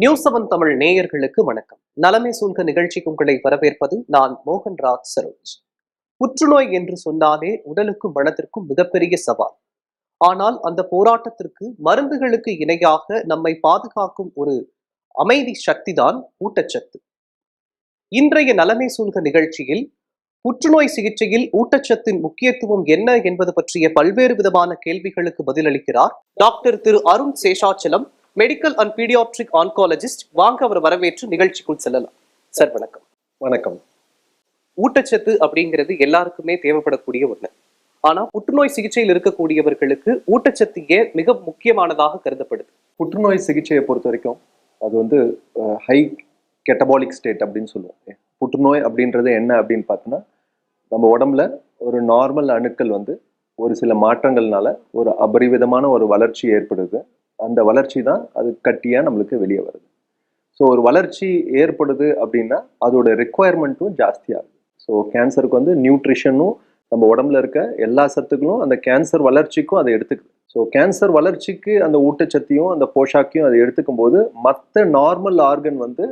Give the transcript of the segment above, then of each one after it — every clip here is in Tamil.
நியூஸ் செவன் தமிழ் நேயர்களுக்கு வணக்கம். நலமே சூழ்க நிகழ்ச்சிக்கு உங்களை வரவேற்பது நான் மோகன்ராஜ் சரோஜ். புற்றுநோய் என்று சொன்னாலே உடலுக்கும் மனதிற்கும் மிகப்பெரிய சவால். ஆனால் அந்த போராட்டத்திற்கு மருந்துகளுக்கு இணையாக நம்மை பாதுகாக்கும் ஒரு அமைதி சக்திதான் ஊட்டச்சத்து. இன்றைய நலமே சூழ்க நிகழ்ச்சியில் புற்றுநோய் சிகிச்சையில் ஊட்டச்சத்தின் முக்கியத்துவம் என்ன என்பது பற்றிய பல்வேறு விதமான கேள்விகளுக்கு பதிலளிக்கிறார் doctor Thiru Arun Seshachalam medical and paediatric oncologist வாங்க அவர் வரவேற்று நிகழ்ச்சிக்குள் செல்லலாம். சார் வணக்கம். வணக்கம். ஊட்டச்சத்து அப்படிங்கிறது எல்லாருக்குமே தேவைப்படக்கூடிய ஒண்ணு. ஆனா புற்றுநோய் சிகிச்சையில் இருக்கக்கூடியவர்களுக்கு ஊட்டச்சத்து ஏன் மிக முக்கியமானதாக கருதப்படுது? புற்றுநோய் சிகிச்சையை பொறுத்த வரைக்கும் அது வந்து ஹை கெட்டபாலிக் ஸ்டேட் அப்படின்னு சொல்லுவோம். புற்றுநோய் அப்படின்றது என்ன அப்படின்னு பார்த்தோன்னா நம்ம உடம்புல ஒரு நார்மல் அணுக்கள் வந்து ஒரு சில மாற்றங்கள்னால ஒரு அபரிவிதமான ஒரு வளர்ச்சி ஏற்படுது. அந்த வளர்ச்சி தான் அது கட்டியாக நம்மளுக்கு வெளியே வருது. ஸோ ஒரு வளர்ச்சி ஏற்படுது அப்படின்னா அதோட ரெக்குவயர்மெண்ட்டும் ஜாஸ்தியாகுது. ஸோ கேன்சருக்கு வந்து நியூட்ரிஷனும் நம்ம உடம்புல இருக்க எல்லா சத்துக்களும் அந்த கேன்சர் வளர்ச்சிக்கும் அதை எடுத்துக்குது. ஸோ கேன்சர் வளர்ச்சிக்கு அந்த ஊட்டச்சத்தையும் அந்த போஷாக்கையும் அதை எடுத்துக்கும் போது மற்ற நார்மல் ஆர்கன் வந்து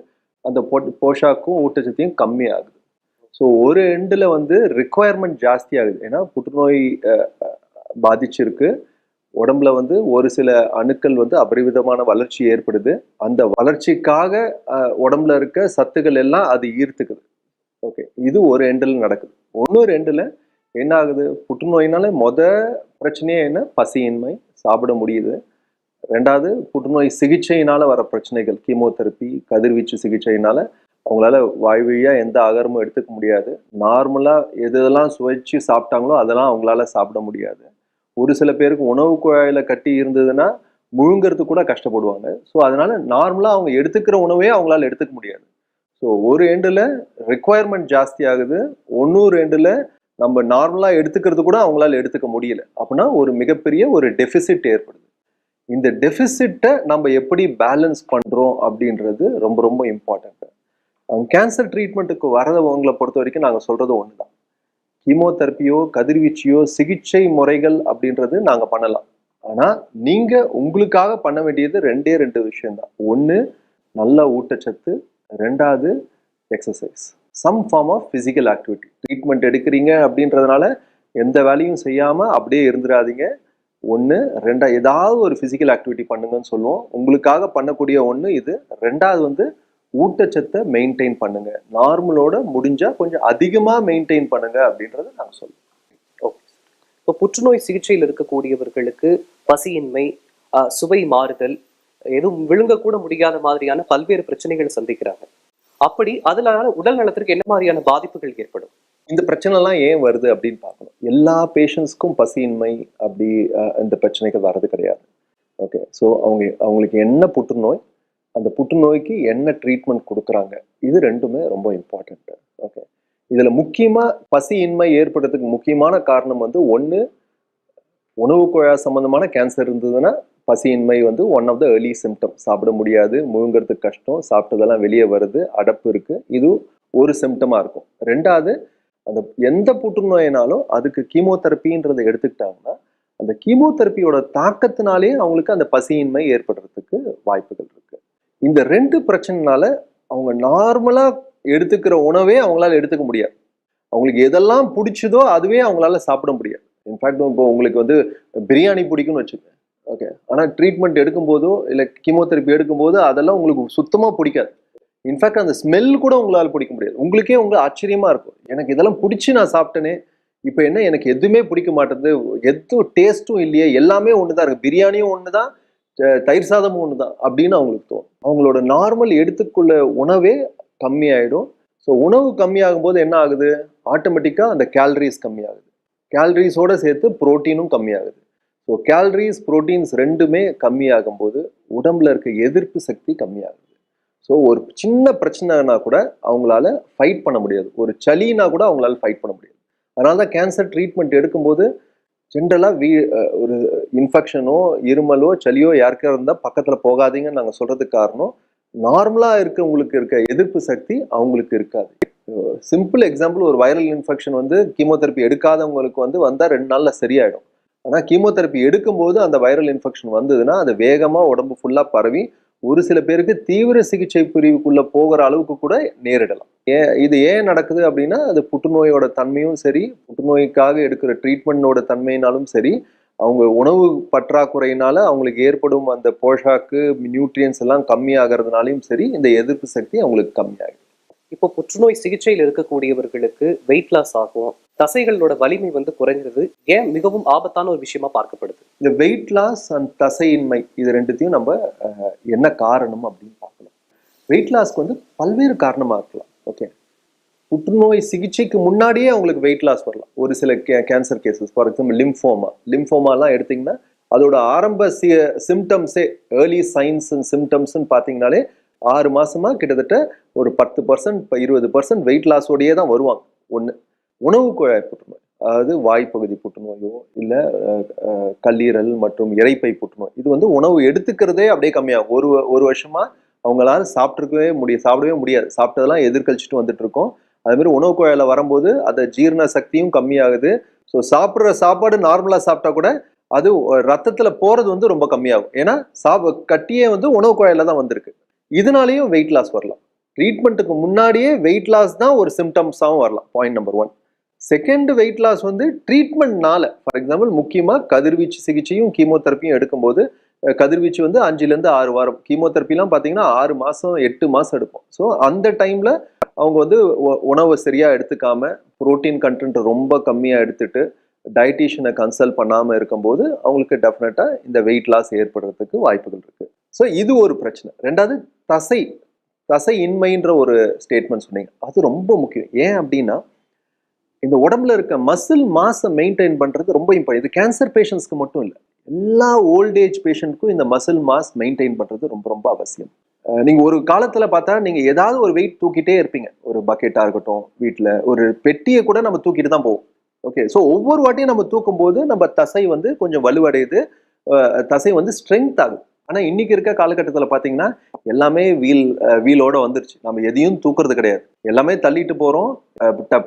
அந்த போ போஷாக்கும் ஊட்டச்சத்தையும் கம்மியாகுது. ஸோ ஒரு எண்டில் வந்து ரிக்குவயர்மெண்ட் ஜாஸ்தி ஆகுது ஏன்னா புற்றுநோய் பாதிச்சிருக்கு. உடம்புல வந்து ஒரு சில அணுக்கள் வந்து அபரிவிதமான வளர்ச்சி ஏற்படுது. அந்த வளர்ச்சிக்காக உடம்புல இருக்க சத்துக்கள் எல்லாம் அது ஈர்த்துக்குது. ஓகே இது ஒரு எண்டில் நடக்குது. ஒன்று எண்டில் என்ன ஆகுது? புற்றுநோயினால மொத பிரச்சனையே என்ன? பசியின்மை சாப்பிட முடியுது. ரெண்டாவது புற்றுநோய் சிகிச்சையினால வர பிரச்சனைகள் கீமோதெரப்பி கதிர்வீச்சு சிகிச்சையினால அவங்களால வாய் வழியா எந்த ஆகாரமும் எடுத்துக்க முடியாது. நார்மலா எது எதெல்லாம் சுவைச்சு சாப்பிட்டாங்களோ அதெல்லாம் அவங்களால சாப்பிட முடியாது. ஒரு சில பேருக்கு உணவு குழாயில் கட்டி இருந்ததுன்னா முழுங்கிறது கூட கஷ்டப்படுவாங்க. ஸோ அதனால நார்மலாக அவங்க எடுத்துக்கிற உணவே அவங்களால எடுத்துக்க முடியாது. ஸோ ஒரு எண்டில் ரெக்குவயர்மெண்ட் ஜாஸ்தி ஆகுது. ஒன்னொரு எண்டில் நம்ம நார்மலாக எடுத்துக்கிறது கூட அவங்களால எடுத்துக்க முடியல. அப்படின்னா ஒரு மிகப்பெரிய ஒரு டெஃபிசிட் ஏற்படுது. இந்த டெஃபிசிட்டை நம்ம எப்படி பேலன்ஸ் பண்ணுறோம் அப்படின்றது ரொம்ப ரொம்ப இம்பார்ட்டன்ட் கேன்சர் ட்ரீட்மெண்ட்டுக்கு வரதவங்களை பொறுத்த வரைக்கும் நாங்கள் சொல்கிறது ஒன்று தான் கீமோதெரப்பியோ கதிர்வீச்சியோ சிகிச்சை முறைகள் அப்படின்றது நாங்கள் பண்ணலாம். ஆனால் நீங்கள் உங்களுக்காக பண்ண வேண்டியது ரெண்டே ரெண்டு விஷயம்தான். ஒன்று நல்ல ஊட்டச்சத்து. ரெண்டாவது exercise some form of physical activity treatment எடுக்கிறீங்க அப்படின்றதுனால எந்த வேலையும் செய்யாமல் அப்படியே இருந்துடாதீங்க. ஒன்று ரெண்டா ஏதாவது ஒரு ஃபிசிக்கல் ஆக்டிவிட்டி பண்ணுங்கன்னு சொல்லுவோம். உங்களுக்காக பண்ணக்கூடிய ஒன்று இது. ரெண்டாவது வந்து ஊட்டச்சத்தை மெயின்டைன் பண்ணுங்க. நார்மலோட முடிஞ்சா கொஞ்சம் அதிகமாக மெயின்டைன் பண்ணுங்க அப்படின்றத நாங்கள் சொல்லுவோம் ஓகே இப்போ புற்றுநோய் சிகிச்சையில் இருக்கக்கூடியவர்களுக்கு பசியின்மை ஆஹ், சுவை மாறுதல் எதுவும் விழுங்கக்கூட முடியாத மாதிரியான பல்வேறு பிரச்சனைகளை சந்திக்கிறாங்க. அப்படி அதனால உடல் நலத்திற்கு என்ன மாதிரியான பாதிப்புகள் ஏற்படும்? இந்த பிரச்சனைலாம் ஏன் வருது அப்படின்னு பார்க்கணும். எல்லா பேஷண்ட்ஸ்க்கும் பசியின்மை அப்படி இந்த பிரச்சனைகள் வர்றது கிடையாது. ஓகே ஸோ அவங்க அவங்களுக்கு என்ன புற்றுநோய் அந்த புற்றுநோய்க்கு என்ன ட்ரீட்மெண்ட் கொடுக்குறாங்க? இது ரெண்டுமே ரொம்ப இம்பார்ட்டண்ட்டு ஓகே இதில் முக்கியமாக பசியின்மை ஏற்படுறதுக்கு முக்கியமான காரணம் வந்து ஒன்று உணவு குழாய் சம்மந்தமான கேன்சர் இருந்ததுன்னா பசியின்மை வந்து one of the early symptom சாப்பிட முடியாது முழுங்கிறதுக்கு கஷ்டம் சாப்பிட்டதெல்லாம் வெளியே வருது அடப்பு இருக்குது இது ஒரு சிம்டமாக இருக்கும். ரெண்டாவது அந்த எந்த புற்றுநோயினாலும் அதுக்கு கீமோதெரப்பின்றதை எடுத்துக்கிட்டாங்கன்னா அந்த கீமோதெரப்பியோட தாக்கத்தினாலே அவங்களுக்கு அந்த பசியின்மை ஏற்படுறதுக்கு வாய்ப்புகள் இருக்கு. இந்த ரெண்டு பிரச்சனைனால அவங்க நார்மலாக எடுத்துக்கிற உணவே அவங்களால எடுத்துக்க முடியாது. அவங்களுக்கு எதெல்லாம் பிடிச்சதோ அதுவே அவங்களால சாப்பிட முடியாது. இன்ஃபேக்ட் இப்போ உங்களுக்கு வந்து பிரியாணி பிடிக்கும்னு வச்சுக்கோங்க. ஓகே ஆனால் ட்ரீட்மெண்ட் எடுக்கும்போதோ இல்லை கீமோதெரப்பி எடுக்கும்போது அதெல்லாம் உங்களுக்கு சுத்தமாக பிடிக்காது. இன்ஃபேக்ட் அந்த ஸ்மெல் கூட உங்களால் பிடிக்க முடியாது. உங்களுக்கே உங்களுக்கு ஆச்சரியமாக இருக்கும். எனக்கு இதெல்லாம் பிடிச்சி நான் சாப்பிட்டேனே. இப்போ என்ன எனக்கு எதுவுமே பிடிக்க மாட்டேது எதுவும் டேஸ்ட்டும் இல்லையே. எல்லாமே ஒன்று தான் இருக்குது பிரியாணியும் ஒன்று தான் தயிர் சாதமும் ஒன்று தான் அப்படின்னு அவங்களுக்கு தோணும். அவங்களோட நார்மல் எடுத்துக்குள்ள உணவே கம்மியாயிடும். ஸோ உணவு கம்மியாகும் போது என்ன ஆகுது? ஆட்டோமேட்டிக்காக அந்த கேலரிஸ் கம்மியாகுது. கேலரிஸோட சேர்த்து புரோட்டீனும் கம்மியாகுது. ஸோ கேலரிஸ் புரோட்டீன்ஸ் ரெண்டுமே கம்மியாகும் போது உடம்புல இருக்க எதிர்ப்பு சக்தி கம்மியாகுது. ஸோ ஒரு சின்ன பிரச்சனைனா கூட அவங்களால ஃபைட் பண்ண முடியாது. ஒரு சளினா கூட அவங்களால ஃபைட் பண்ண முடியாது. அதனால தான் கேன்சர் ட்ரீட்மெண்ட் எடுக்கும்போது ஜென்ரலாக வீ ஒரு இன்ஃபெக்ஷனோ இருமலோ சளியோ யாருக்கா இருந்தால் பக்கத்தில் போகாதீங்கன்னு நாங்கள் சொல்கிறதுக்கு காரணம் நார்மலாக இருக்கவங்களுக்கு இருக்க எதிர்ப்பு சக்தி அவங்களுக்கு இருக்காது. சிம்பிள் எக்ஸாம்பிள் ஒரு வைரல் இன்ஃபெக்ஷன் வந்து கீமோதெரப்பி எடுக்காதவங்களுக்கு வந்து வந்தால் ரெண்டு நாளில் சரியாயிடும். ஆனால் கீமோதெரப்பி எடுக்கும்போது அந்த வைரல் இன்ஃபெக்ஷன் வந்ததுன்னா அது வேகமாக உடம்பு ஃபுல்லாக பரவி ஒரு சில பேருக்கு தீவிர சிகிச்சை பிரிவுக்குள்ள போகிற அளவுக்கு கூட நேரிடலாம். ஏன் இது ஏன் நடக்குது அப்படின்னா அது புற்றுநோயோட தன்மையும் சரி புற்றுநோய்க்காக எடுக்கிற ட்ரீட்மெண்டோட தன்மையினாலும் சரி அவங்க உணவு பற்றாக்குறையினால அவங்களுக்கு ஏற்படும் அந்த போஷாக்கு நியூட்ரியன்ஸ் எல்லாம் கம்மியாகிறதுனாலையும் சரி இந்த எதிர்ப்பு சக்தி அவங்களுக்கு கம்மியாகும் இப்போ புற்றுநோய் சிகிச்சையில் இருக்கக்கூடியவர்களுக்கு வெயிட் லாஸ் ஆகும். தசைகளோட வலிமை வந்து குறைஞ்சது. ஏன் மிகவும் ஆபத்தான ஒரு விஷயமா பார்க்கப்படுது? இந்த வெயிட் லாஸ் அண்ட் தசையின்மை இது ரெண்டுத்தையும் நம்ம என்ன காரணம் அப்படின்னு பார்க்கணும் வெயிட் லாஸ்க்கு வந்து பல்வேறு காரணமாக இருக்கலாம். ஓகே புற்றுநோய் சிகிச்சைக்கு முன்னாடியே அவங்களுக்கு வெயிட் லாஸ் வரலாம். ஒரு சில K cancer cases for example lymphoma லிம்ஃபோமாலாம் எடுத்தீங்கன்னா அதோட ஆரம்ப சி சிம்டம்ஸே ஏர்லி சைன்ஸ் அண்ட் சிம்டம்ஸ்ன்னு பார்த்தீங்கனாலே ஆறு மாசமா கிட்டத்தட்ட ஒரு பத்து பர்சன்ட் இப்போ இருபது பர்சன்ட் வெயிட் லாஸோடையே தான் வருவாங்க. ஒன்று உணவு குழாய் புற்றுநோய் அதாவது வாய்ப்பகுதி புற்றுநோயோ இல்லை கல்லீரல் மற்றும் இறைப்பை புற்றுநோய். இது வந்து உணவு எடுத்துக்கிறதே அப்படியே கம்மியாகும். ஒரு ஒரு வருஷமா அவங்களால சாப்பிட்ருக்கவே முடியாது சாப்பிடவே முடியாது. சாப்பிட்டதெல்லாம் எதிர்கழிச்சிட்டு வந்துட்டு இருக்கோம் அதுமாரி உணவு குழாயில வரும்போது அந்த ஜீரண சக்தியும் கம்மியாகுது. ஸோ சாப்பிட்ற சாப்பாடு நார்மலாக சாப்பிட்டா கூட அது ரத்தத்தில் போகிறது வந்து ரொம்ப கம்மியாகும். ஏன்னா சாப் கட்டியே வந்து உணவு குழாயில தான் வந்திருக்கு. இதனாலேயும் வெயிட் லாஸ் வரலாம். ட்ரீட்மெண்ட்டுக்கு முன்னாடியே வெயிட் லாஸ் தான் ஒரு சிம்டம்ஸாகவும் வரலாம். Point number one second weight loss வந்து ட்ரீட்மெண்ட்னால ஃபார் எக்ஸாம்பிள் முக்கியமாக கதிர்வீச்சு சிகிச்சையும் கீமோதெரப்பியும் எடுக்கும்போது கதிர்வீச்சு வந்து அஞ்சுலேருந்து ஆறு வாரம். கீமோதெரப்பிலாம் பார்த்தீங்கன்னா ஆறு மாதம் எட்டு மாதம் எடுப்போம். ஸோ அந்த டைமில் அவங்க வந்து உணவை சரியாக எடுத்துக்காம ப்ரோட்டீன் கண்டென்ட் ரொம்ப கம்மியாக எடுத்துட்டு டயட்டீஷியனை கன்சல்ட் பண்ணாமல் இருக்கும்போது அவங்களுக்கு டெஃபினட்டாக இந்த வெயிட் லாஸ் ஏற்படுறதுக்கு வாய்ப்புகள் இருக்குது ஸோ இது ஒரு பிரச்சனை. ரெண்டாவது தசை தசை இன்மைன்ற ஒரு ஸ்டேட்மெண்ட் சொன்னீங்க. அது ரொம்ப முக்கியம். ஏன் அப்படின்னா இந்த உடம்புல இருக்க மசில் மாஸை மெயின்டைன் பண்ணுறது ரொம்ப இம்பார்ட்டன் இது கேன்சர் பேஷண்ட்ஸ்க்கு மட்டும் இல்லை எல்லா ஓல்டேஜ் பேஷண்ட்க்கும் இந்த மசில் மாஸ் மெயின்டைன் பண்ணுறது ரொம்ப ரொம்ப அவசியம். நீங்கள் ஒரு காலத்தில் பார்த்தா நீங்கள் ஏதாவது ஒரு வெயிட் தூக்கிட்டே இருப்பீங்க. ஒரு பக்கெட்டாக இருக்கட்டும் வீட்டில் ஒரு பெட்டியை கூட நம்ம தூக்கிட்டு தான் போவோம். ஓகே ஸோ ஒவ்வொரு வாட்டியும் நம்ம தூக்கும் போது நம்ம தசை வந்து கொஞ்சம் வலுவடையுது. தசை வந்து ஸ்ட்ரென்த் ஆகும். ஆனால் இன்னைக்கு இருக்க காலகட்டத்தில் பார்த்தீங்கன்னா எல்லாமே வீல் வீலோட வந்துருச்சு. நம்ம எதையும் தூக்குறது கிடையாது. எல்லாமே தள்ளிட்டு போகிறோம்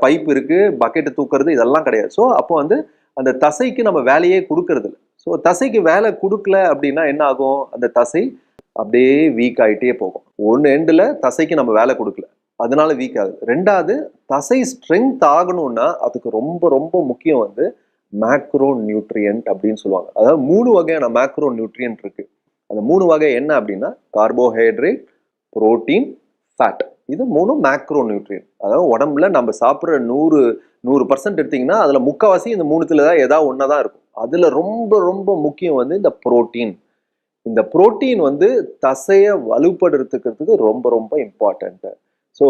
பைப் இருக்கு பக்கெட்டை தூக்குறது இதெல்லாம் கிடையாது. ஸோ அப்போ வந்து அந்த தசைக்கு நம்ம வேலையே கொடுக்கறது இல்லை. ஸோ தசைக்கு வேலை கொடுக்கல அப்படின்னா என்ன ஆகும்? அந்த தசை அப்படியே வீக் ஆகிட்டே போகும். ஒன்று எண்டில் தசைக்கு நம்ம வேலை கொடுக்கல. அதனால வீக் ஆகுது. ரெண்டாவது தசை ஸ்ட்ரென்த் ஆகணும்னா அதுக்கு ரொம்ப ரொம்ப முக்கியம் வந்து மேக்ரோ நியூட்ரியன்ட் அப்படின்னு சொல்லுவாங்க. அதாவது மூணு வகையான மேக்ரோ நியூட்ரியன்ட் இருக்குது அந்த மூணு வகை என்ன அப்படின்னா கார்போஹைட்ரேட் புரோட்டீன் ஃபேட் இது மூணு மேக்ரோ நியூட்ரியன் அதாவது உடம்புல நம்ம சாப்பிட்ற நூறு நூறு பர்சன்ட் எடுத்தீங்கன்னா அதில் முக்கால்வாசி இந்த மூணுத்துல தான் ஏதாவது ஒன்றா தான் இருக்கும். அதில் ரொம்ப ரொம்ப முக்கியம் வந்து இந்த புரோட்டீன் இந்த புரோட்டீன் வந்து தசையை வலுப்படுத்துக்கிறதுக்கு ரொம்ப ரொம்ப இம்பார்ட்டண்ட்டு ஸோ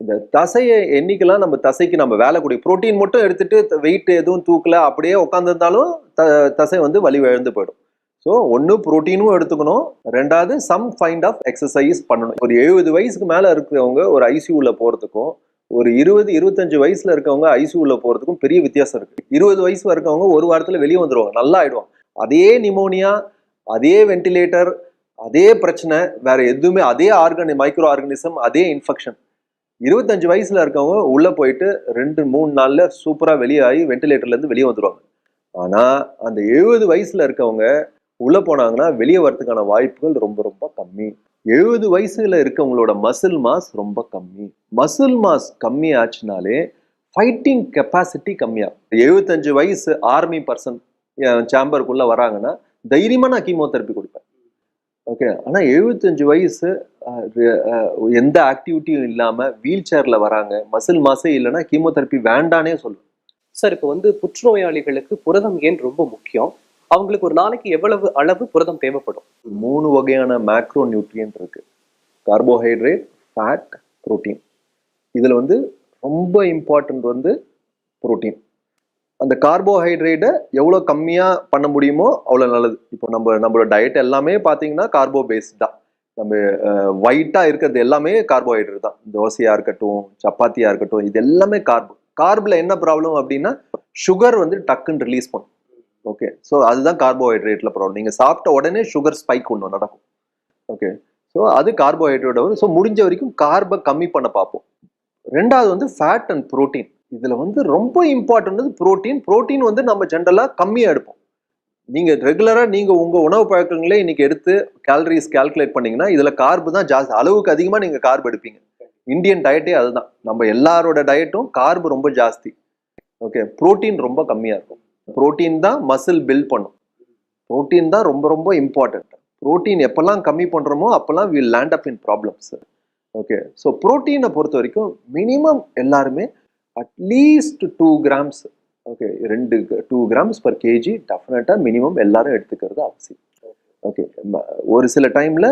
இந்த தசையை என்னைக்கெல்லாம் நம்ம தசைக்கு நம்ம வேலை கூடிய புரோட்டீன் மட்டும் எடுத்துட்டு வெயிட் எதுவும் தூக்கல அப்படியே உட்காந்துருந்தாலும் த தசை வந்து வலி இழந்து போயிடும். ஸோ ஒன்று புரோட்டீனும் எடுத்துக்கணும். ரெண்டாவது சம் ஃபைண்ட் ஆஃப் எக்ஸசைஸ் பண்ணணும். ஒரு எழுபது வயசுக்கு மேலே இருக்கிறவங்க ஒரு ஐசியூவில் போகிறதுக்கும் ஒரு இருபது இருபத்தஞ்சு வயசுல இருக்கவங்க ஐசியூவில் போகிறதுக்கும் பெரிய வித்தியாசம் இருக்குது இருபது வயசு இருக்கவங்க ஒரு வாரத்தில் வெளியே வந்துருவாங்க. நல்லா ஆயிடுவாங்க. அதே நிமோனியா அதே வென்டிலேட்டர் அதே பிரச்சனை வேற எதுவுமே அதே ஆர்கனி மைக்ரோ ஆர்கனிசம் அதே இன்ஃபெக்ஷன் இருபத்தஞ்சு வயசுல இருக்கவங்க உள்ள போயிட்டு ரெண்டு மூணு நாள்ல சூப்பரா வெளியாகி வெண்டிலேட்டர்லேருந்து வென்டிலேட்டர்ல இருந்து வெளியே வந்துடுவாங்க ஆனா அந்த எழுபது வயசுல இருக்கவங்க உள்ள போனாங்கன்னா வெளியே வரதுக்கான வாய்ப்புகள் ரொம்ப ரொம்ப கம்மி. எழுபது வயசுல இருக்கவங்களோட மசில் மாஸ் ரொம்ப கம்மி. மசில் மாஸ் கம்மி ஆச்சுனாலே ஃபைட்டிங் கெப்பாசிட்டி கம்மியாக எழுபத்தஞ்சு வயசு ஆர்மி பர்சன் சேம்பருக்குள்ள வராங்கன்னா தைரியமா நான் கீமோதெரப்பி கொடுப்பேன். ஓகே ஆனா எழுபத்தஞ்சு வயசு எந்த ஆக்டிவிட்டியும் இல்லாம வீல் சேர்ல வராங்க. மசில் மாசே இல்லைன்னா கீமோதெரப்பி வேண்டானே சொல்லுவேன் சார் இப்போ வந்து புற்றுநோயாளிகளுக்கு புரதம் ஏன் ரொம்ப முக்கியம்? அவங்களுக்கு ஒரு நாளைக்கு எவ்வளவு அளவு புரதம் தேவைப்படும்? மூணு வகையான மேக்ரோ நியூட்ரியன்ட் இருக்கு. கார்போஹைட்ரேட் ஃபேட் புரோட்டீன் இதில் வந்து ரொம்ப இம்பார்ட்டன்ட் வந்து புரோட்டீன் அந்த கார்போஹைட்ரேட்டை எவ்வளோ கம்மியாக பண்ண முடியுமோ அவ்வளோ நல்லது. இப்போ நம்ம நம்மளோட டயட் எல்லாமே பார்த்தீங்கன்னா கார்போ பேஸ்ட் நம்ம ஒயிட்டாக இருக்கிறது எல்லாமே கார்போஹைட்ரேட் தான். தோசையாக இருக்கட்டும் சப்பாத்தியாக இருக்கட்டும் இது எல்லாமே கார்பு கார்பில் என்ன ப்ராப்ளம் அப்படின்னா சுகர் வந்து டக்குன்னு ரிலீஸ் பண்ணும். ஓகே ஸோ அதுதான் கார்போஹைட்ரேட்டில் ப்ராப்ளம் நீங்கள் சாப்பிட்ட உடனே சுகர் ஸ்பைக் ஒன்று நடக்கும். ஓகே ஸோ அது கார்போஹைட்ரேட் வரும். ஸோ முடிஞ்ச வரைக்கும் கார்பை கம்மி பண்ண பார்ப்போம். ரெண்டாவது வந்து ஃபேட் அண்ட் புரோட்டீன் இதில் வந்து ரொம்ப இம்பார்ட்டன்ட் புரோட்டீன் புரோட்டீன் வந்து நம்ம ஜென்ரலாக கம்மியாக எடுப்போம். நீங்கள் ரெகுலராக நீங்கள் உங்கள் உணவு பழக்கங்களே இன்றைக்கி எடுத்து கேலரிஸ் கால்குலேட் பண்ணீங்கன்னா இதில் கார்பு தான் ஜாஸ்தி அளவுக்கு அதிகமாக நீங்கள் கார்பு எடுப்பீங்க. இந்தியன் டயட்டே அதுதான். நம்ம எல்லாரோட டயட்டும் கார்பு ரொம்ப ஜாஸ்தி. ஓகே புரோட்டீன் ரொம்ப கம்மியாக இருக்கும். புரோட்டீன் தான் மசில் பில்ட் பண்ணும். புரோட்டீன் தான் ரொம்ப ரொம்ப இம்பார்ட்டண்ட் புரோட்டீன் எப்பெல்லாம் கம்மி பண்ணுறோமோ அப்போல்லாம் will land up in problems okay so புரோட்டீனை பொறுத்த வரைக்கும் மினிமம் எல்லாருமே at least two grams okay ரெண்டு டூ கிராம்ஸ் பர் கேஜி டெஃபினட்டாக மினிமம் எல்லாரும் எடுத்துக்கிறது அவசியம். ஓகே ஒரு சில டைமில்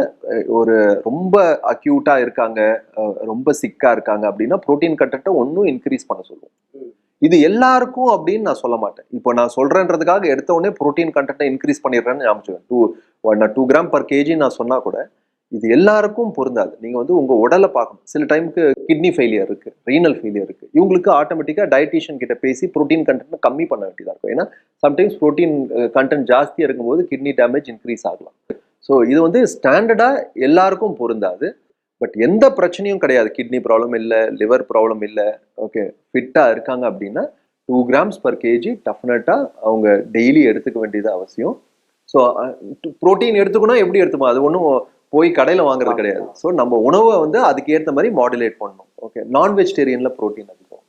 ஒரு ரொம்ப அக்யூட்டாக இருக்காங்க ரொம்ப சிக்காக இருக்காங்க அப்படின்னா புரோட்டீன் கண்டென்ட்டை ஒன்றும் இன்க்ரீஸ் பண்ண சொல்லுவோம். இது எல்லாருக்கும் அப்படின்னு நான் சொல்ல மாட்டேன். இப்போ நான் சொல்றேன்றதுக்காக எடுத்த உடனே புரோட்டீன் கண்டென்ட்டை இன்க்ரீஸ் பண்ணிடுறேன்னு ஞாபகம் டூ நான் டூ கிராம் பர் கேஜி நான் சொன்னா கூட இது எல்லாருக்கும் பொருந்தாது. நீங்க வந்து உங்க உடலை பார்க்கணும். சில டைமுக்கு கிட்னி ஃபெயிலியர் இருக்கு ரீனல் ஃபெயிலியர் இருக்கு. இவங்களுக்கு ஆட்டோமேட்டிக்கா டயட்டிஷியன் கிட்ட பேசி புரோட்டீன் கண்டென்ட் கம்மி பண்ண வேண்டியதா இருக்கும். ஏன்னா சம்டைம்ஸ் புரோட்டீன் கண்டென்ட் ஜாஸ்தியா இருக்கும்போது கிட்னி டேமேஜ் இன்க்ரீஸ் ஆகலாம். ஸோ இது வந்து ஸ்டாண்டர்டா எல்லாருக்கும் பொருந்தாது. பட் எந்த பிரச்சனையும் கிடையாது. கிட்னி ப்ராப்ளம் இல்லை லிவர் ப்ராப்ளம் இல்லை. ஓகே ஃபிட்டாக இருக்காங்க அப்படின்னா டூ கிராம்ஸ் பர் கேஜி டஃப்னட்டாக அவங்க டெய்லி எடுத்துக்க வேண்டியது அவசியம். ஸோ புரோட்டீன் எடுத்துக்கணும் எப்படி எடுத்துக்கணும் அது ஒன்றும் போய் கடையில் வாங்குறது கிடையாது. ஸோ நம்ம உணவை வந்து அதுக்கேற்ற மாதிரி மாடுலேட் பண்ணணும். ஓகே நான் வெஜிடேரியனில் புரோட்டீன் அதிகம்.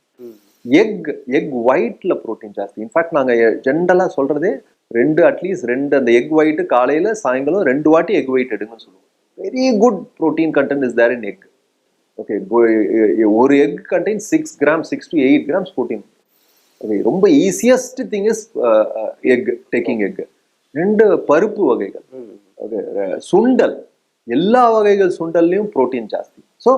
எக் எக் ஒயிட்டில் புரோட்டீன் ஜாஸ்தி. இன்ஃபேக்ட் நாங்கள் ஜென்ரலாக சொல்கிறதே ரெண்டு அட்லீஸ்ட் ரெண்டு அந்த எக் ஒயிட்டு காலையில் சாயங்காலம் ரெண்டு வாட்டி எக் ஒயிட் எடுங்கன்னு சொல்லுவோம். Very good protein content is there in egg okay ஒரு egg contain six gram six to eight grams protein okay ரொம்ப easiest thing is egg taking egg ரெண்டு பருப்பு வகைகள். ஓகே uh, சுண்டல். எல்லா வகைகள் சுண்டல்லையும் புரோட்டீன் ஜாஸ்தி. ஸோ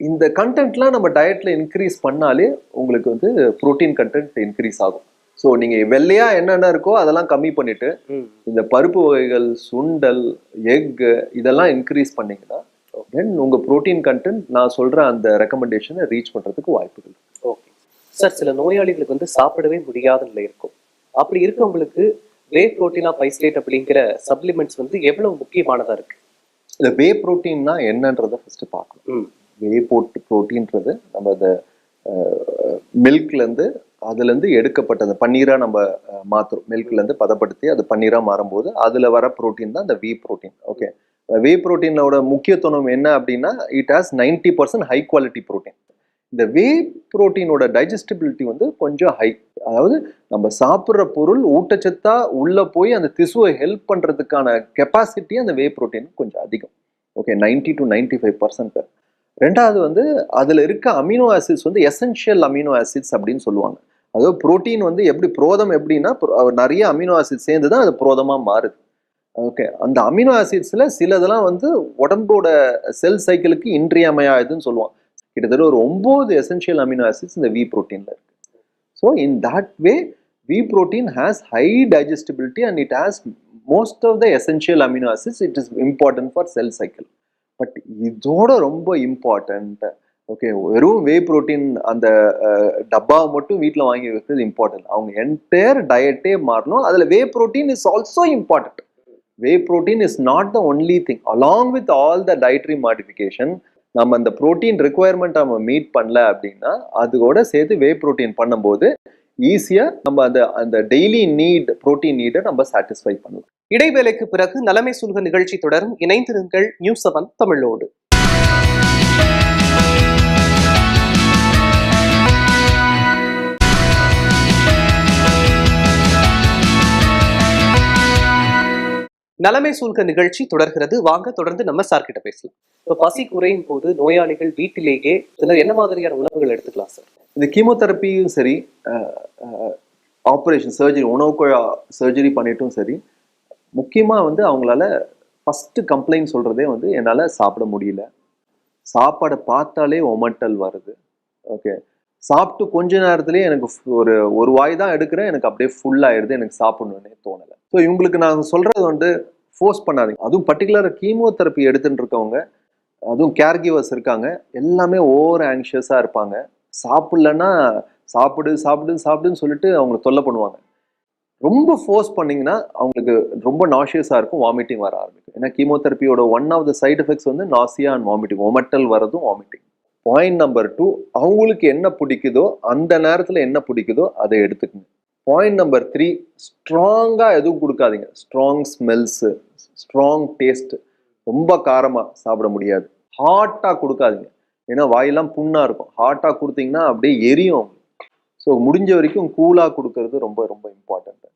இந்த கண்டென்ட்லாம் நம்ம டயட்டில் இன்க்ரீஸ் பண்ணாலே உங்களுக்கு வந்து புரோட்டீன் கண்டென்ட் இன்க்ரீஸ் ஆகும். ஸோ நீங்க வெள்ளையா என்னென்ன இருக்கோ அதெல்லாம் கம்மி பண்ணிட்டு இந்த பருப்பு வகைகள் சுண்டல் எக் இதெல்லாம் இன்க்ரீஸ் பண்ணீங்கன்னா தென் உங்க புரோட்டீன் கண்டென்ட் நான் சொல்ற அந்த ரெக்கமெண்டேஷனை ரீச் பண்றதுக்கு வாய்ப்புகள். ஓகே சார் சில நோயாளிகளுக்கு வந்து சாப்பிடவே முடியாத நிலை இருக்கும். அப்படி இருக்கவங்களுக்கு வே புரோட்டீனா பைஸ்லேட் அப்படிங்கிற சப்ளிமெண்ட்ஸ் வந்து எவ்வளவு முக்கியமானதா இருக்கு? இந்த வே புரோட்டீன்னா என்னன்றதை ஃபர்ஸ்ட் பார்க்கணும். வே போட்டு புரோட்டீன்றது நம்ம அந்த மில்க்ல அதுலேருந்து எடுக்கப்பட்ட அந்த பன்னீராக நம்ம மாற்றுறோம் மில்க்லேருந்து பதப்படுத்தி அது பன்னீராக மாறும்போது அதில் வர புரோட்டீன் தான் இந்த வி ப்ரோட்டீன் ஓகே வே ப்ரோட்டீனோட முக்கியத்துவம் என்ன அப்படின்னா it has ninety percent high quality protein இந்த வே புரோட்டீனோட டைஜஸ்டிபிலிட்டி வந்து கொஞ்சம் ஹை அதாவது நம்ம சாப்பிட்ற பொருள் ஊட்டச்சத்தா உள்ளே போய் அந்த திசுவை ஹெல்ப் பண்ணுறதுக்கான கெப்பாசிட்டி அந்த வே புரோட்டீன் கொஞ்சம் அதிகம். Okay ninety to ninety five percent ரெண்டாவது வந்து அதில் இருக்க அமினோ ஆசிட்ஸ் வந்து எசென்ஷியல் அமினோ ஆசிட்ஸ் அப்படின்னு சொல்லுவாங்க. அதாவது புரோட்டீன் வந்து எப்படி புரோதம் எப்படின்னா நிறைய அமினோ ஆசிட் சேர்ந்து தான் அது புரோதமாக மாறுது. ஓகே அந்த அமினோ ஆசிட்ஸில் சிலதெல்லாம் வந்து உடம்போட செல் சைக்கிளுக்கு இன்றியமையாதுன்னு சொல்லுவான் கிட்டத்தட்ட ஒரு ஒம்பது எசென்ஷியல் அமினோ ஆசிட்ஸ் இந்த வி புரோட்டீன்ல இருக்கு. So in that way whey protein has high digestibility and it has most of the essential amino acids it is important for cell cycle but இதோட ரொம்ப இம்பார்ட்டண்ட்டு ஓகே வெறும் வே ப்ரோட்டீன் அந்த டப்பா டப்பாவை மட்டும் வீட்டில் வாங்கி வைக்கிறது இம்பார்ட்டன்ட் அவங்க என்டையர் டயட்டே மாறணும். அதில் whey protein is also important whey protein is not the only thing along with all the dietary modification நம்ம அந்த புரோட்டீன் ரெக்குவயர்மெண்ட் நம்ம மீட் பண்ணல அப்படின்னா அதோட சேர்த்து வே ப்ரோட்டீன் பண்ணும்போது ஈஸியாக நம்ம அந்த அந்த டெய்லி நீட் ப்ரோட்டீன் நீடை நம்ம சாட்டிஸ்ஃபை பண்ணலாம் இடைவேளைக்கு பிறகு நலமை சொல்க நிகழ்ச்சி தொடரும். இணைந்திருங்கள் நியூஸ் செவன் தமிழோடு. நலமை சூழ்க நிகழ்ச்சி தொடர்கிறது. வாங்க தொடர்ந்து நம்ம சார் கிட்ட பேசலாம். இப்போ பசி குறையும் போது நோயாளிகள் வீட்டிலேயே சிலர் என்ன மாதிரியான உணவுகள் எடுத்துக்கலாம் சார் இந்த கீமோதெரப்பியும் சரி ஆப்ரேஷன் சர்ஜரி உணவு சர்ஜரி பண்ணிட்டும் சரி முக்கியமாக வந்து அவங்களால ஃபஸ்ட்டு கம்ப்ளைண்ட் சொல்கிறதே வந்து என்னால் சாப்பிட முடியல. சாப்பாடை பார்த்தாலே ஒமட்டல் வருது. ஓகே சாப்பிட்டு கொஞ்ச நேரத்துலேயே எனக்கு ஒரு ஒரு வாய் தான் எடுக்கிறேன். எனக்கு அப்படியே ஃபுல்லாகிடுது எனக்கு சாப்பிடணுன்னே தோணலை. ஸோ இவங்களுக்கு நான் சொல்கிறது வந்து ஃபோர்ஸ் பண்ணாதீங்க. அதுவும் பர்டிகுலர் கீமோதெரப்பி எடுத்துட்டு இருக்கவங்க அதுவும் கேர் கிவர்ஸ் இருக்காங்க எல்லாமே ஓவர் ஆங்ஷியஸாக இருப்பாங்க. சாப்பிட்லன்னா சாப்பிடு சாப்பிடு சாப்பிடுன்னு சொல்லிட்டு அவங்கள தொல்லை பண்ணுவாங்க. ரொம்ப ஃபோர்ஸ் பண்ணிங்கன்னா அவங்களுக்கு ரொம்ப நாஷியஸாக இருக்கும் வாமிட்டிங் வர ஆரம்பிக்கும். ஏன்னா கீமோதெரப்பியோட one of the side effects வந்து நாசியா அண்ட் வாமிட்டிங் ஒமட்டல் வரதும் வாமிட்டிங் பாயிண்ட் நம்பர் டூ அவங்களுக்கு என்ன பிடிக்குதோ அந்த நேரத்தில் என்ன பிடிக்குதோ அதை எடுத்துக்கணும் பாயிண்ட் நம்பர் த்ரீ ஸ்ட்ராங்காக எதுவும் கொடுக்காதீங்க. ஸ்ட்ராங் ஸ்மெல்ஸு ஸ்ட்ராங் டேஸ்ட்டு ரொம்ப காரமாக சாப்பிட முடியாது. ஹாட்டாக கொடுக்காதீங்க. ஏன்னா வாயெல்லாம் புண்ணாக இருக்கும். ஹாட்டாக கொடுத்தீங்கன்னா அப்படியே எரியும் ஸோ முடிஞ்ச வரைக்கும் கூலாக கொடுக்கறது ரொம்ப ரொம்ப இம்பார்ட்டன்ட்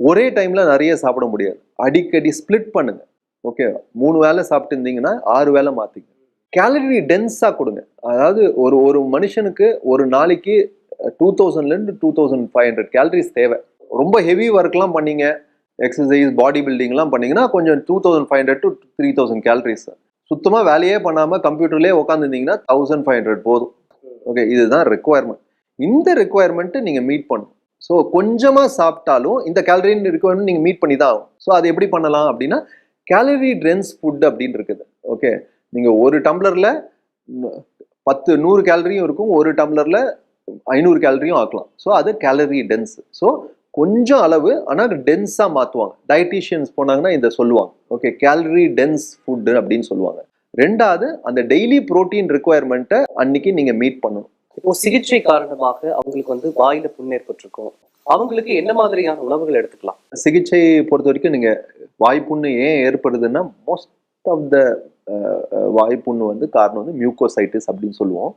ஒரே டைமில் நிறைய சாப்பிட முடியாது. அடிக்கடி ஸ்ப்ளிட் பண்ணுங்க. ஓகே மூணு வேளை சாப்பிட்டு இருந்தீங்கன்னா ஆறு வேளை மாற்றிங்க கேலரி டென்ஸாக கொடுங்க. அதாவது ஒரு ஒரு மனுஷனுக்கு ஒரு நாளைக்கு டூ தௌசண்ட்லேருந்து two thousand five hundred calories தேவை. ரொம்ப ஹெவி ஒர்க்லாம் பண்ணீங்க. எக்ஸசைஸ் பாடி பில்டிங்லாம் பண்ணீங்கன்னா கொஞ்சம் two thousand five hundred to three thousand calories சுத்தமாக வேலையே பண்ணாமல் கம்ப்யூட்டர்லேயே உட்காந்துருந்தீங்கன்னா தௌசண்ட் ஃபைவ் ஹண்ட்ரட் போதும். ஓகே இதுதான் ரெக்குவயர்மெண்ட் இந்த ரெக்குவயர்மெண்ட்டு நீங்கள் மீட் பண்ணும் ஸோ கொஞ்சமாக சாப்பிட்டாலும் இந்த கேலரின் ரெக்குவயர்மெண்ட் நீங்கள் மீட் பண்ணி தான் ஆகும் ஸோ அது எப்படி பண்ணலாம் அப்படின்னா கேலரி ட்ரென்ஸ் ஃபுட் அப்படின்னு இருக்குது. ஓகே நீங்கள் ஒரு டம்ளரில் பத்து நூறு கேலரியும் இருக்கும். ஒரு டம்ளரில் ஐநூறு கேலரியும் ஆக்கலாம். ஸோ அது கேலரி டென்ஸ் ஸோ கொஞ்சம் அளவு ஆனால் டென்ஸாக மாற்றுவாங்க டயட்டீஷியன்ஸ் போனாங்கன்னா இதை சொல்லுவாங்க. ஓகே கேலரி டென்ஸ் ஃபுட்டு அப்படின்னு சொல்லுவாங்க. ரெண்டாவது அந்த டெய்லி ப்ரோட்டீன் ரெக்குவயர்மெண்ட்டை அன்னைக்கு நீங்கள் மீட் பண்ணணும். இப்போ சிகிச்சை காரணமாக அவங்களுக்கு வந்து வாயில புண் ஏற்பட்டிருக்கும். அவங்களுக்கு என்ன மாதிரியான உணவுகள் எடுத்துக்கலாம்? சிகிச்சை பொறுத்த வரைக்கும் நீங்கள் வாய்ப்புண்ணு ஏன் ஏற்படுதுன்னா மோஸ்ட் ஆஃப் த வாய்ப்புண்ணு வந்து காரணம் வந்து மியூக்கோசைட்டிஸ் அப்படின்னு சொல்லுவோம்.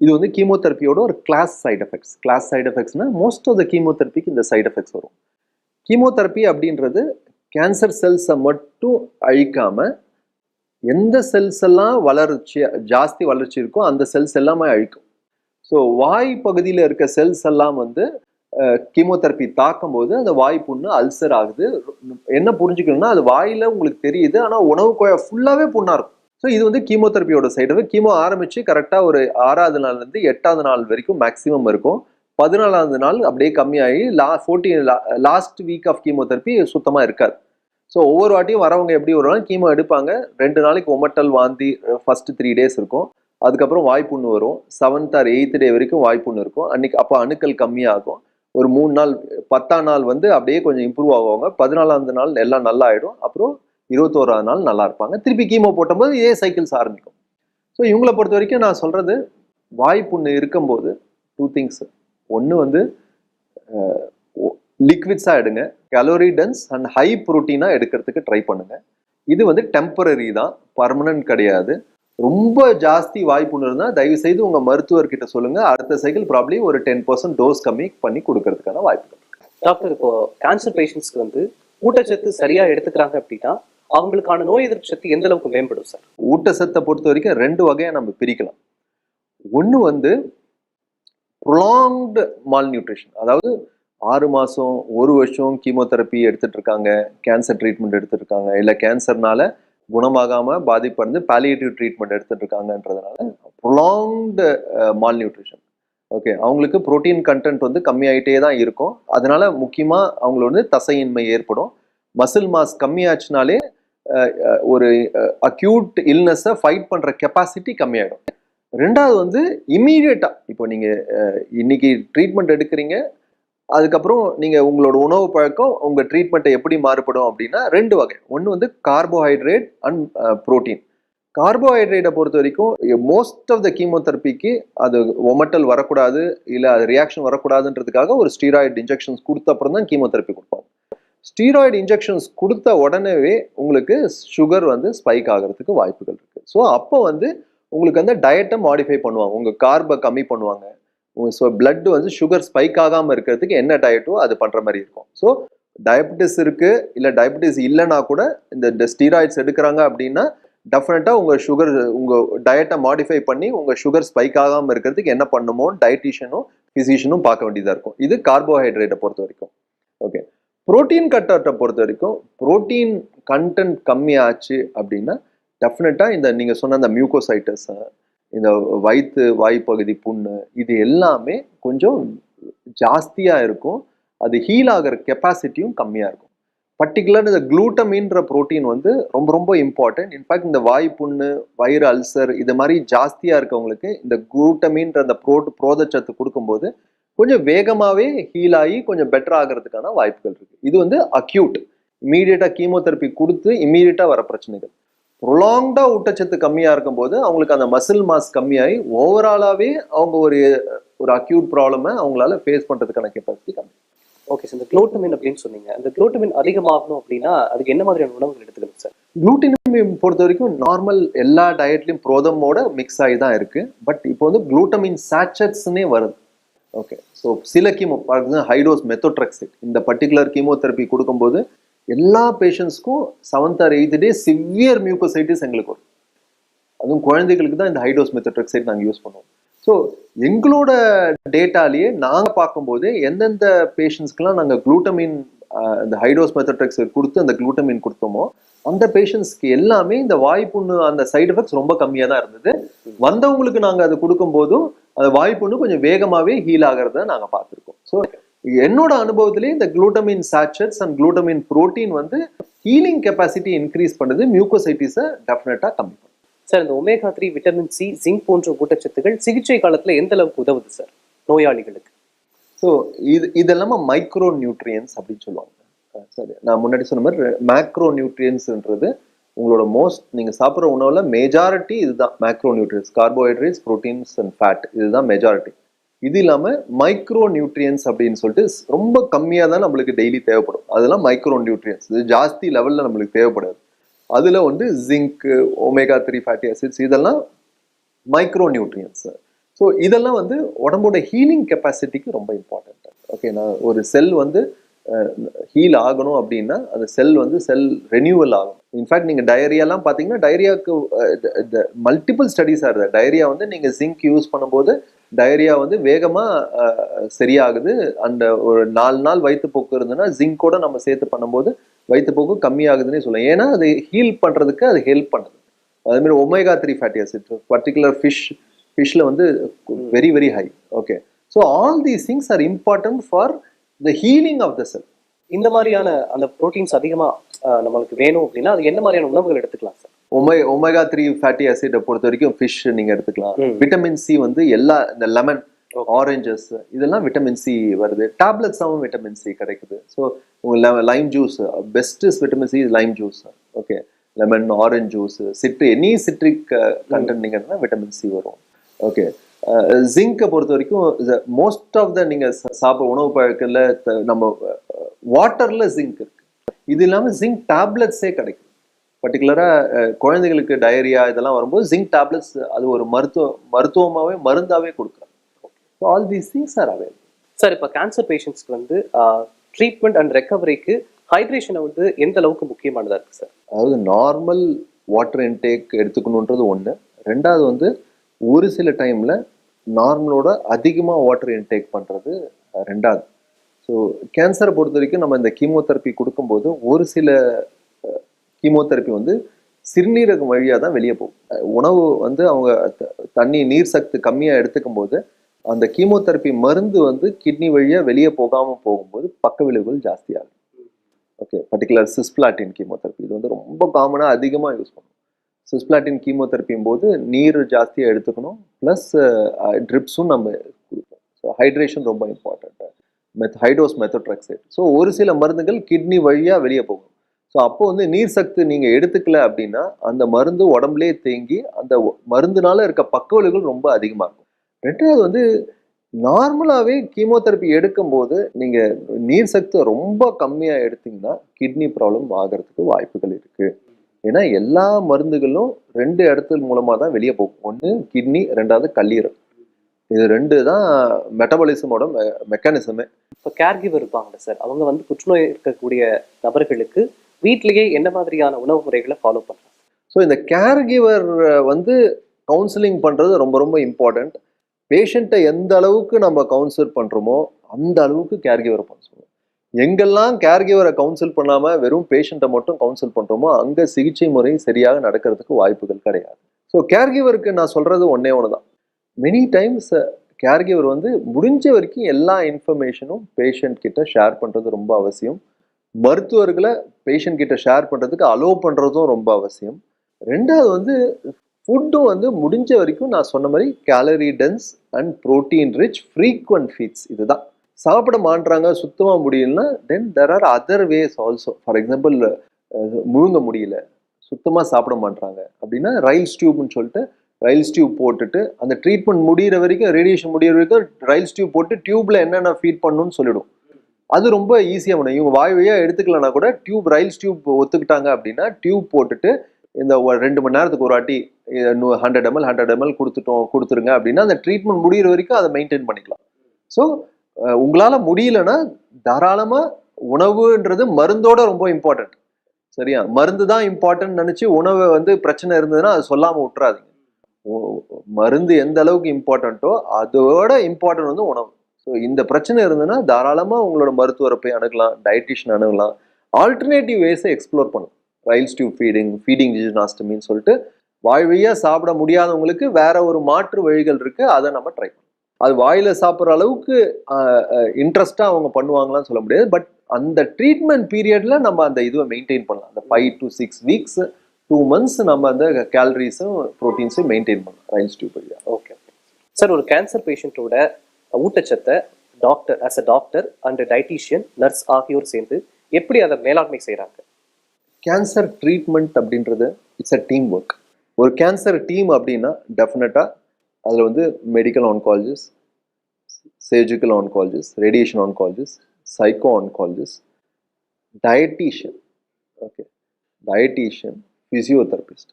இது வந்து கீமோதெரப்பியோட ஒரு class side effects class side எஃபெக்ட்ஸ்னா most of the கீமோதெரப்பிக்கு இந்த சைடு எஃபெக்ட்ஸ் வரும். கீமோதெரப்பி அப்படின்றது கேன்சர் செல்ஸை மட்டும் அழிக்காமல் எந்த செல்ஸ் எல்லாம் வளர்ச்சி ஜாஸ்தி வளர்ச்சி இருக்கோ அந்த செல்ஸ் எல்லாமே அழிக்கும். ஸோ வாய் பகுதியில் இருக்க செல்ஸ் எல்லாம் வந்து கீமோதெரப்பி தாக்கும் போது அந்த வாய் புண்ணு அல்சர் ஆகுது. என்ன புரிஞ்சுக்கணும்னா அது வாயில உங்களுக்கு தெரியுது ஆனால் உணவு குழாய் ஃபுல்லாகவே புண்ணாக இருக்கும். ஸோ இது வந்து கீமோதெரப்பியோட சைடு கீமோ ஆரம்பிச்சு கரெக்டாக ஒரு ஆறாவது நாள்லேருந்து எட்டாவது நாள் வரைக்கும் மேக்ஸிமம் இருக்கும். பதினாலாவது நாள் அப்படியே கம்மியாகி லா fourteen last week of chemotherapy சுத்தமாக இருக்காது. ஸோ ஒவ்வொரு வாட்டியும் வரவங்க எப்படி வருவாங்க? கீமோ எடுப்பாங்க. ரெண்டு நாளைக்கு ஒமட்டல் வாந்தி ஃபர்ஸ்ட் த்ரீ டேஸ் இருக்கும். அதுக்கப்புறம் வாய்ப்புண்ணு வரும். செவன்த் ஆர் எயித் டே வரைக்கும் வாய்ப்புண்ணு இருக்கும். அன்னைக்கு அப்போ அணுக்கள் கம்மியாகும். ஒரு மூணு நாள் பத்தாம் நாள் வந்து அப்படியே கொஞ்சம் இம்ப்ரூவ் ஆகுவாங்க. பதினாலாவது நாள் எல்லாம் நல்லா ஆயிடும். அப்புறம் இருபத்தோராது நாள் நல்லா இருப்பாங்க. திருப்பி கீமோ போட்டும்போது இதே சைக்கிள்ஸ் ஆரம்பிக்கும். ஸோ இவங்களை பொறுத்த வரைக்கும் நான் சொல்றது வாய்ப்புண்ணு இருக்கும்போது டூ திங்ஸ் ஒன்று வந்து லிக்விட்ஸாக எடுங்க. கலோரி டென்ஸ் அண்ட் ஹை ப்ரோட்டீனாக எடுக்கிறதுக்கு ட்ரை பண்ணுங்கள் இது வந்து டெம்பரரி தான். பர்மனன்ட் கிடையாது. ரொம்ப ஜாஸ்தி வாய்ப்புன்னு இருந்தால் தயவு செய்து உங்கள் மருத்துவர்கிட்ட சொல்லுங்கள் அடுத்த சைக்கிள் ப்ராப்ளி ஒரு டென் பர்சன்ட் டோஸ் கம்மி பண்ணி கொடுக்கறதுக்கான வாய்ப்புகள். டாக்டர் இப்போ கேன்சர் பேஷண்ட்ஸ்க்கு வந்து ஊட்டச்சத்து சரியாக எடுத்துக்கிறாங்க அப்படின்னா அவங்களுக்கான நோய் எதிர்ப்பு சக்தி எந்த அளவுக்கு மேம்படும் சார்? ஊட்டச்சத்தை பொறுத்த வரைக்கும் ரெண்டு வகையா நம்ம பிரிக்கலாம். ஒன்று வந்து ப்ரொலாங்டு மால் நியூட்ரிஷன் அதாவது ஆறு மாதம் ஒரு வருஷம் கீமோதெரப்பி எடுத்துட்டு இருக்காங்க கேன்சர் ட்ரீட்மெண்ட் எடுத்துட்டு இருக்காங்க. இல்லை கேன்சர்னால பாதிப்பு பாதிப்படைந்து பாலியேட்டிவ் ட்ரீட்மெண்ட் எடுத்துட்டு இருக்காங்கன்றதுனால ப்ரொலாங்டு மால் நியூட்ரிஷன் ஓகே அவங்களுக்கு புரோட்டீன் கண்டென்ட் வந்து கம்மியாயிட்டே தான் இருக்கும். அதனால முக்கியமாக அவங்களுக்கு வந்து தசையின்மை ஏற்படும். மசில் மாஸ் கம்மியாச்சுனாலே ஒரு அக்யூட் இல்னஸை ஃபைட் பண்ணுற கெப்பாசிட்டி கம்மியாயிடும். ரெண்டாவது வந்து இம்மீடியட்டாக இப்போ நீங்கள் இன்னைக்கு ட்ரீட்மெண்ட் எடுக்கிறீங்க அதுக்கப்புறம் நீங்கள் உங்களோட உணவு பழக்கம் உங்கள் ட்ரீட்மெண்ட்டை எப்படி மாறுபடும் அப்படின்னா ரெண்டு வகை. ஒன்று வந்து கார்போஹைட்ரேட் அண்ட் புரோட்டீன் கார்போஹைட்ரேட்டை பொறுத்த வரைக்கும் மோஸ்ட் ஆஃப் த கீமோதெரப்பிக்கு அது ஒமட்டல் வரக்கூடாது இல்லை அது ரியாக்ஷன் வரக்கூடாதுன்றதுக்காக ஒரு ஸ்டீராய்டு இன்ஜெக்ஷன்ஸ் கொடுத்த அப்புறம் தான் கீமோதெரப்பி கொடுப்போம் ஸ்டீராய்டு இன்ஜெக்ஷன்ஸ் கொடுத்த உடனேவே உங்களுக்கு சுகர் வந்து ஸ்பைக் ஆகிறதுக்கு வாய்ப்புகள் இருக்கு. ஸோ அப்போ வந்து உங்களுக்கு வந்து டயட்டை மாடிஃபை பண்ணுவாங்க. உங்கள் கார்பை கம்மி பண்ணுவாங்க. ஸோ பிளட் வந்து சுகர் ஸ்பைக் ஆகாமல் இருக்கிறதுக்கு என்ன டயட்டோ அது பண்ணுற மாதிரி இருக்கும். ஸோ டயபெட்டிஸ் இருக்கு இல்லை டயபெட்டிஸ் இல்லைனா கூட இந்த ஸ்டீராய்ட்ஸ் எடுக்கிறாங்க அப்படின்னா டெஃபினட்டாக உங்கள் சுகர் உங்கள் டயட்டை மாடிஃபை பண்ணி உங்கள் சுகர் ஸ்பைக் ஆகாமல் இருக்கிறதுக்கு என்ன பண்ணுமோ டயட்டிஷியனும் ஃபிசிஷியனும் பார்க்க வேண்டியதாக இருக்கும். இது கார்போஹைட்ரேட்டை பொறுத்த வரைக்கும். ஓகே புரோட்டீன் கட்டத்தை பொறுத்த வரைக்கும் புரோட்டீன் கண்டென்ட் கம்மியாச்சு அப்படின்னா டெஃபினட்டாக இந்த நீங்கள் சொன்ன அந்த மியூகோசைட்டஸ் இந்த வயிற்று வாய்ப்பகுதி புண்ணு இது எல்லாமே கொஞ்சம் ஜாஸ்தியாக இருக்கும். அது ஹீல் ஆகிற கெப்பாசிட்டியும் கம்மியாக இருக்கும். பர்டிகுலர் இந்த குளூட்டமின்ற புரோட்டீன் வந்து ரொம்ப ரொம்ப இம்பார்ட்டன்ட் இன்ஃபேக்ட் இந்த வாய் புண்ணு வயிறு அல்சர் இது மாதிரி ஜாஸ்தியாக இருக்கவங்களுக்கு இந்த குளூட்டமின்ற அந்த ப்ரோட் புரோதச்சத்து கொடுக்கும்போது கொஞ்சம் வேகமாகவே ஹீல் ஆகி கொஞ்சம் பெட்டர் ஆகிறதுக்கான வாய்ப்புகள் இருக்கு. இது வந்து அக்யூட் இமீடியட்டாக கீமோதெரப்பி கொடுத்து இமீடியட்டாக வர பிரச்சனைகள். ப்ரொலாங்டாக ஊட்டச்சத்து கம்மியாக இருக்கும்போது அவங்களுக்கு அந்த மசில் மாஸ் கம்மியாகி ஓவராலாகவே அவங்க ஒரு ஒரு அக்யூட் ப்ராப்ளமை அவங்களால ஃபேஸ் பண்ணுறதுக்கான கெப்பாசிட்டி கம்மி. ஓகே சார் இந்த குளோட்டமின் அப்படின்னு சொன்னீங்க. அந்த குளோட்டமின் அதிகமாகணும் அப்படின்னா அதுக்கு என்ன மாதிரியான உணவுகள் எடுத்துக்கணும் சார் குளூட்டினம் பொறுத்த வரைக்கும் நார்மல் எல்லா டயட்லயும் புரோதமோட மிக்ஸ் ஆகி தான் இருக்கு. பட் இப்போ வந்து குளூட்டமின் சாச்சட்ஸ்னே வருது. ஓகே ஸோ சில கீமோ பார்த்தீங்கன்னா ஹைடோஸ் மெத்தோட்ரெக்சிட் இந்த பர்டிகுலர் கீமோதெரப்பி கொடுக்கும்போது எல்லா பேஷண்ட்ஸ்க்கும் seventh or eighth day severe mucositis எங்களுக்கு வரும். அதுவும் குழந்தைகளுக்கு தான் இந்த ஹைடோஸ் மெத்தோட்ரெக்சைட் நாங்கள் யூஸ் பண்ணுவோம். ஸோ எங்களோட டேட்டாலேயே நாங்கள் பார்க்கும்போது எந்தெந்த பேஷண்ட்ஸ்க்கெலாம் நாங்கள் குளூட்டமின் இந்த ஹைடோஸ் மெத்தோட்ரெக்சைட் கொடுத்து அந்த குளூட்டமின் கொடுத்தோமோ அந்த பேஷண்ட்ஸ்க்கு எல்லாமே இந்த வாய்ப்புண்ணு அந்த சைடு எஃபெக்ட்ஸ் ரொம்ப கம்மியாக தான் இருந்தது. வந்தவங்களுக்கு நாங்கள் அது கொடுக்கும்போதும் அந்த வாய்ப்புண்ணு கொஞ்சம் வேகமாகவே ஹீல் ஆகிறத நாங்கள் பார்த்துருக்கோம். ஸோ என்னோட அனுபவத்திலே இந்த glutamine sachets and glutamine protein வந்து ஹீலிங் கெப்பாசிட்டி இன்க்ரீஸ் பண்ணுது. மியூக்கோசைட்டிஸை டெஃபினட்டாக கம்மி பண்ணுது. சார் இந்த omega three vitamin C zinc போன்ற ஊட்டச்சத்துக்கள் சிகிச்சை காலத்துல எந்த அளவுக்கு உதவுது சார் நோயாளிகளுக்கு. ஸோ இது இதெல்லாம மைக்ரோ நியூட்ரியன்ஸ் அப்படின்னு சொல்லுவாங்க. சரி நான் முன்னாடி சொன்ன மாதிரி மேக்ரோ நியூட்ரியன்ஸ்ன்றது உங்களோட மோஸ்ட் நீங்கள் சாப்பிட்ற உணவில் மெஜாரிட்டி இதுதான். Macro nutrients carbohydrates proteins and fat இதுதான் மெஜாரிட்டி இது இல்லாமல் மைக்ரோ நியூட்ரியன்ஸ் அப்படின்னு சொல்லிட்டு ரொம்ப கம்மியாக தான் நம்மளுக்கு டெய்லி தேவைப்படும். அதெல்லாம் மைக்ரோ நியூட்ரியன்ஸ் இது ஜாஸ்தி லெவலில் நம்மளுக்கு தேவைப்படாது. அதில் வந்து zinc omega three fatty acids இதெல்லாம் மைக்ரோ நியூட்ரியன்ஸ் ஸோ இதெல்லாம் வந்து உடம்போட ஹீலிங் கெப்பாசிட்டிக்கு ரொம்ப இம்பார்ட்டண்ட் ஓகே நான் ஒரு செல் வந்து ஹீல் ஆகணும் அப்படின்னா அந்த செல் வந்து செல் ரெனியூவல் ஆகும். இன்ஃபேக்ட் நீங்கள் டயரியாலாம் பார்த்தீங்கன்னா டயரியாவுக்கு மல்டிபிள் ஸ்டடிஸ் ஆகுது டயரியா வந்து நீங்கள் ஜிங்க் யூஸ் பண்ணும்போது டயரியா வந்து வேகமாக சரியாகுது. அந்த ஒரு நாலு நாள் வயிற்றுப்போக்கு இருந்ததுன்னா ஜிங்கோட நம்ம சேர்த்து பண்ணும்போது வயிற்றுப்போக்கு கம்மியாகுதுன்னே சொல்லலாம். ஏன்னா அது ஹீல் பண்ணுறதுக்கு அது ஹெல்ப் பண்ணுது. அதுமாரி omega three fatty acid particular fish ஃபிஷ்ல வந்து very very high okay so all these things are important for the healing of the cell இந்த மாதிரியான அந்த புரோட்டீன்ஸ் அதிகமா அஹ், நம்மளுக்கு வேணும் அப்படின்னா அது என்ன மாதிரியான உணவுகள் எடுத்துக்கலாம் சார் ஒமை ஒமேகா த்ரீ ஃபேட்டி ஆசிட்டை பொறுத்த வரைக்கும் ஃபிஷ் நீங்க எடுத்துக்கலாம். விட்டமின் சி வந்து எல்லா இந்த லெமன். ஆரஞ்சஸ் இதெல்லாம் விட்டமின் சி வருது. டேப்லெட்ஸாகவும் விட்டமின் சி கிடைக்குது. ஸோ உங்க lime juice bestest vitamin C lime juice okay lemon orange juice சிட்ரி any citric content நீங்க விட்டமின் சி வரும். ஓகே ஜிங்கை பொறுத்த வரைக்கும் மோஸ்ட் ஆஃப் த நீங்க சா- சாப்பிட்ற உணவு பழக்கத்துல நம்ம வாட்டர்ல ஜிங்க் இருக்கு. இது இல்லாம ஜிங்க் டேப்லெட்ஸே கிடைக்கும். பர்டிகுலராக குழந்தைகளுக்கு டயரியா இதெல்லாம் வரும்போது ஜிங்க் டேப்லெட்ஸ் அது ஒரு மருத்துவ மருத்துவமாகவே மருந்தாவே கொடுக்குறாங்க. So all these things are available sir இப்போ கேன்சர் பேஷண்ட்ஸ்க்கு வந்து ட்ரீட்மெண்ட் அண்ட் ரெக்கவரிக்கு ஹைட்ரேஷனை வந்து எந்த அளவுக்கு முக்கியமானதா இருக்கு சார் அதாவது நார்மல் வாட்டர் இன்டேக் எடுத்துக்கணுன்றது ஒன்று ரெண்டாவது வந்து ஒரு சில டைமில் நார்மலோட அதிகமாக வாட்டர் இன்டேக் பண்ணுறது ரெண்டாவது. ஸோ கேன்சரை பொறுத்த வரைக்கும் நம்ம இந்த கீமோதெரப்பி கொடுக்கும்போது ஒரு சில கீமோதெரப்பி வந்து சிறுநீரகம் வழியாக தான் வெளியே போகும். உணவு வந்து அவங்க த- தண்ணி நீர் சத்து கம்மியாக எடுத்துக்கும் போது அந்த கீமோதெரப்பி மருந்து வந்து கிட்னி வழியாக வெளியே போகாமல் போகும்போது பக்க விளைவுகள் ஜாஸ்தியாகும். ஓகே பர்டிகுலர் சிஸ்பிளாட்டின் கீமோதெரப்பி இது வந்து ரொம்ப காமனாக அதிகமாக யூஸ் பண்ணுவோம். சிஸ்பிளாட்டின் கீமோதெரப்பியும் போது நீர் ஜாஸ்தியாக எடுத்துக்கணும். ப்ளஸ் ட்ரிப்ஸும் நம்ம கொடுப்போம் ஸோ ஹைட்ரேஷன் ரொம்ப இம்பார்ட்டண்ட்டு மெத் ஹைட்ரோஸ் மெத்தோட்ரக்சைட் ஸோ ஒரு சில மருந்துகள் கிட்னி வழியாக வெளியே போகும். ஸோ அப்போ வந்து நீர் சத்து நீங்கள் எடுத்துக்கல அப்படின்னா அந்த மருந்து உடம்புலே தேங்கி அந்த மருந்துனால இருக்க பக்க விளைவுகள் ரொம்ப அதிகமாக இருக்கும். ரெண்டாவது வந்து நார்மலாகவே கீமோதெரப்பி எடுக்கும்போது நீங்கள் நீர் சக்தி ரொம்ப கம்மியாக எடுத்தீங்கன்னா கிட்னி ப்ராப்ளம் ஆகிறதுக்கு வாய்ப்புகள் இருக்குது ஏன்னா எல்லா மருந்துகளும் ரெண்டு இடத்துல மூலமாக தான் வெளியே போகும் ஒன்று கிட்னி ரெண்டாவது கல்லீரல். இது ரெண்டு தான் மெட்டபாலிசமோட மெக்கானிசமே இப்போ கேர் கிவர் இருப்பாங்கல்ல சார் அவங்க வந்து புற்றுநோய் இருக்கக்கூடிய நபர்களுக்கு வீட்டிலேயே என்ன மாதிரியான உணவு முறைகளை ஃபாலோ பண்றாங்க? ஸோ இந்த கேர் கிவர் வந்து கவுன்சிலிங் பண்ணுறது ரொம்ப ரொம்ப இம்பார்ட்டண்ட் பேஷண்ட்டை எந்த அளவுக்கு நம்ம கவுன்சில் பண்ணுறோமோ அந்த அளவுக்கு கேர் கிவரை பண்ண சொல்லுவோம் எங்கெல்லாம் கேர்கிவரை கவுன்சில் பண்ணாமல் வெறும் பேஷண்ட்டை மட்டும் கவுன்சில் பண்ணுறோமோ அங்கே சிகிச்சை முறை சரியாக நடக்கிறதுக்கு வாய்ப்புகள் கிடையாது. ஸோ கேர்கிவருக்கு நான் சொல்கிறது ஒன்றே ஒன்று தான் மெனி டைம்ஸ் கேர்கிவர் வந்து முடிஞ்ச வரைக்கும் எல்லா இன்ஃபர்மேஷனும் பேஷண்ட் கிட்ட ஷேர் பண்ணுறது ரொம்ப அவசியம். மருத்துவர்களை பேஷண்ட் கிட்ட ஷேர் பண்ணுறதுக்கு அலோவ் பண்ணுறதும் ரொம்ப அவசியம். ரெண்டாவது வந்து ஃபுட்டும் வந்து முடிஞ்ச வரைக்கும் நான் சொன்ன மாதிரி calorie dense and protein rich frequent feeds இதுதான். சாப்பிட மாட்றாங்க சுத்தமாக முடியலன்னா then there are other ways also for example முழுங்க முடியல சுத்தமாக சாப்பிட மாட்றாங்க. அப்படின்னா ரயில் டியூப்னு சொல்லிட்டு ரயில் ஸ்டியூப் போட்டுட்டு அந்த ட்ரீட்மெண்ட் முடியிற வரைக்கும் ரேடியேஷன் முடியிற வரைக்கும் ரயில் ஸ்டியூப் போட்டு டியூப்ல என்னென்ன ஃபீட் பண்ணணும்னு சொல்லிடும். அது ரொம்ப ஈஸியாக பண்ணும். இவங்க வாய் வழியாக எடுத்துக்கலனா கூட டியூப் ரயில் ஸ்டியூப் ஒத்துக்கிட்டாங்க அப்படின்னா டியூப் போட்டுட்டு இந்த ரெண்டு மணி நேரத்துக்கு ஒரு வாட்டி ஹண்ட்ரட் எம்எல் ஹண்ட்ரட் எம்எல் கொடுத்துட்டோம் கொடுத்துருங்க அப்படின்னா அந்த ட்ரீட்மெண்ட் முடியிற வரைக்கும் அதை மெயின்டைன் பண்ணிக்கலாம். ஸோ உங்களால் முடியலன்னா தாராளமாக உணவுன்றது மருந்தோட ரொம்ப இம்பார்ட்டன்ட் சரியா? மருந்து தான் இம்பார்ட்டன்ட் நினச்சி உணவை வந்து பிரச்சனை இருந்ததுன்னா அது சொல்லாமல் விட்டுறாதீங்க. மருந்து எந்த அளவுக்கு இம்பார்ட்டண்ட்டோ அதோட இம்பார்ட்டன்ட் வந்து உணவு. ஸோ இந்த பிரச்சனை இருந்ததுன்னா தாராளமாக உங்களோட மருத்துவரை போய் அணுகலாம் டயட்டிஷியன் அணுகலாம். ஆல்டர்னேட்டிவ் வேஸை எக்ஸ்ப்ளோர் பண்ணும். ரைல்ஸ் டியூப் ஃபீடிங் ஃபீடிங் ஜிஜினாஸ்டமின்னு சொல்லிட்டு வாய் சாப்பிட முடியாதவங்களுக்கு வேற ஒரு மாற்று வழிகள் இருக்குது அதை நம்ம ட்ரை பண்ணலாம். அது வாயில சாப்பிட்ற அளவுக்கு இன்ட்ரெஸ்டா அவங்க பண்ணுவாங்களான்னு சொல்ல முடியாது. பட் அந்த ட்ரீட்மெண்ட் பீரியட்ல நம்ம அந்த இதுவை மெயின்டைன் பண்ணலாம். அந்த five to six weeks two months நம்ம அந்த கேலரிஸும் ப்ரோட்டீன்ஸும் மெயின்டைன் பண்ணலாம். ரைல்ஸ் டியூப் வழியா ஓகே சார் ஒரு கேன்சர் பேஷண்ட்டோட ஊட்டச்சத்தை doctor as a doctor and dietitian nurse ஆகியோர் சேர்ந்து எப்படி அதை மேலாண்மை செய்றாங்க? கேன்சர் ட்ரீட்மெண்ட் அப்படின்றது இட்ஸ் அ டீம் ஒர்க் ஒரு கேன்சர் டீம் அப்படின்னா டெஃபினட்டாக அதில் வந்து medical oncologist surgical oncologist radiation oncologist psycho oncologist dietitian okay dietitian physiotherapist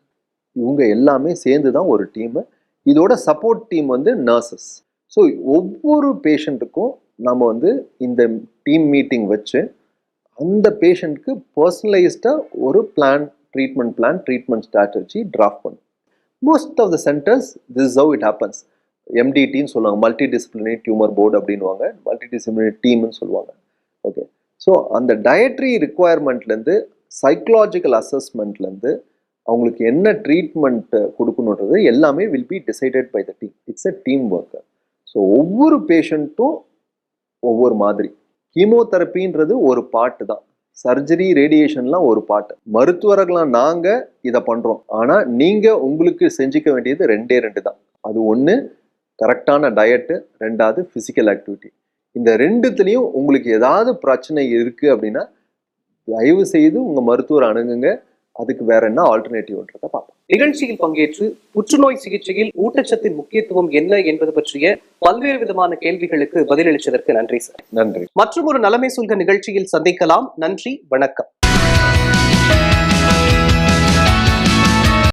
இவங்க எல்லாமே சேர்ந்து தான் ஒரு டீமு இதோட சப்போர்ட் டீம் வந்து நர்சஸ் ஸோ ஒவ்வொரு பேஷண்ட்டுக்கும் நம்ம வந்து இந்த டீம் மீட்டிங் வச்சு அந்த பேஷண்ட்க்கு பர்சனலைஸ்டாக ஒரு plan treatment plan treatment strategy draft பண்ணும் most of the centres this how it happens எம்டிடின்னு சொல்லுவாங்க மல்டி டிசிப்ளினரி டியூமர் போர்டு அப்படின்வாங்க மல்டி டிசிப்ளினரி டீம்னு சொல்லுவாங்க. ஓகே ஸோ அந்த டயட்ரி ரிக்குவயர்மெண்ட்லேருந்து சைக்கலாஜிக்கல் அசஸ்மெண்ட்லேருந்து அவங்களுக்கு என்ன ட்ரீட்மெண்ட் கொடுக்கணுன்றது எல்லாமே will be decided by the team it's a team work so ஒவ்வொரு பேஷண்ட்டும் ஒவ்வொரு மாதிரி. கீமோதெரப்பின்றது ஒரு பாட்டு தான். சர்ஜரி ரேடியேஷன்லாம் ஒரு பாட்டு. மருத்துவர்களாம் நாங்க இதை பண்றோம். ஆனா நீங்க உங்களுக்கு செஞ்சுக்க வேண்டியது ரெண்டே ரெண்டு தான். அது ஒண்ணு கரெக்டான டயட்டு ரெண்டாவது பிசிக்கல் ஆக்டிவிட்டி இந்த ரெண்டுத்துலேயும் உங்களுக்கு ஏதாவது பிரச்சனை இருக்குது அப்படின்னா தயவு செய்து உங்கள் மருத்துவரை அணுகுங்க. அதுக்கு வேற என்ன ஆல்டர்னேட்டிவ்ன்றதை பார்ப்போம். நிகழ்ச்சியில் பங்கேற்று புற்றுநோய் சிகிச்சையில் ஊட்டச்சத்தின் முக்கியத்துவம் என்ன என்பது பற்றிய பல்வேறு விதமான கேள்விகளுக்கு பதிலளித்ததற்கு நன்றி சார். நன்றி. மற்றும் ஒரு நலமை சொல்க நிகழ்ச்சியில் சந்திக்கலாம். நன்றி வணக்கம்.